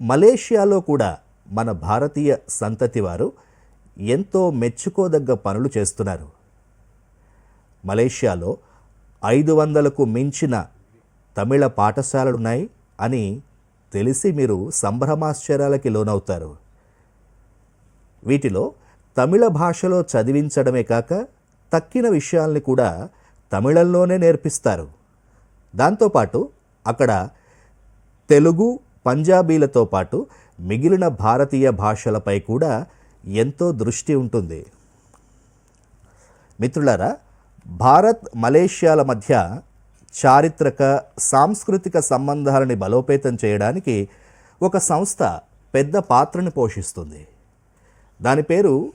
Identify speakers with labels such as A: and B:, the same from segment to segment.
A: మలేషియాలో కూడా మన భారతీయ సంతతి వారు ఎంతో మెచ్చుకోదగ్గ పనులు చేస్తున్నారు. మలేషియాలో ఐదు వందలకు మించిన తమిళ పాఠశాలలున్నాయి అని తెలిసి మీరు సంభ్రమాశ్చర్యాలకి లోనవుతారు. వీటిలో తమిళ భాషలో చదివించడమే కాక తక్కిన విషయాల్ని కూడా తమిళంలోనే నేర్పిస్తారు. దాంతోపాటు అక్కడ తెలుగు పంజాబీలతో పాటు మిగిలిన భారతీయ భాషలపై కూడా ఎంతో దృష్టి ఉంటుంది. మిత్రులారా భారత్ మలేషియాల మధ్య చారిత్రక సాంస్కృతిక సంబంధాలని బలోపేతం చేయడానికి ఒక సంస్థ పెద్ద పాత్రను పోషిస్తుంది. దాని పేరు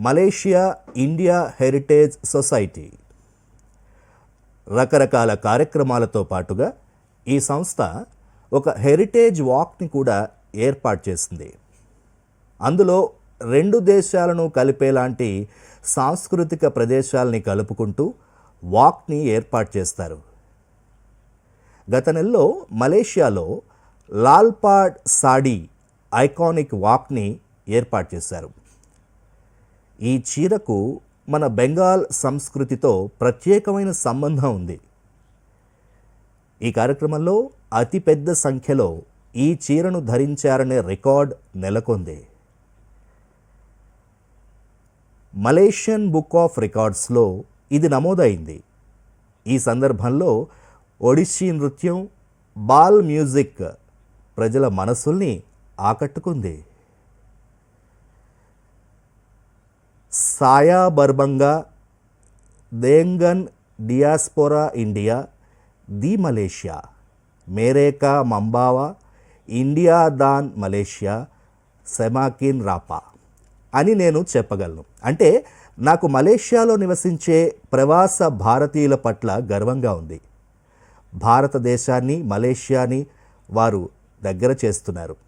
A: మలేషియా ఇండియా హెరిటేజ్ సొసైటీ. రకరకాల కార్యక్రమాలతో పాటుగా ఈ సంస్థ ఒక హెరిటేజ్ వాక్ని కూడా ఏర్పాటు చేసింది. అందులో రెండు దేశాలను కలిపేలాంటి సాంస్కృతిక ప్రదేశాలని కలుపుకుంటూ వాక్ని ఏర్పాటు చేస్తారు. గత నెలలో మలేషియాలో లాల్పాడ్ సాడీ ఐకానిక్ వాక్ని ఏర్పాటు చేశారు. ఈ చీరకు మన బెంగాల్ సంస్కృతితో ప్రత్యేకమైన సంబంధం ఉంది. ఈ కార్యక్రమంలో అతిపెద్ద సంఖ్యలో ఈ చీరను ధరించారనే రికార్డ్ నెలకొంది. మలేషియన్ బుక్ ఆఫ్ రికార్డ్స్లో ఇది నమోదైంది. ఈ సందర్భంలో ఒడిస్సీ నృత్యం బాల్ మ్యూజిక్ ప్రజల మనసుల్ని ఆకట్టుకుంది. సాయా బర్బంగా దేంగన్ డియాస్పోరా ఇండియా ది మలేషియా. మేరేకా మంబావా ఇండియా దాన్ మలేషియా సెమాకిన్ రాపా అని నేను చెప్పగలను. అంటే నాకు మలేషియాలో నివసించే ప్రవాస భారతీయుల పట్ల గర్వంగా ఉంది. భారతదేశాన్ని మలేషియాని వారు దగ్గర చేస్తున్నారు.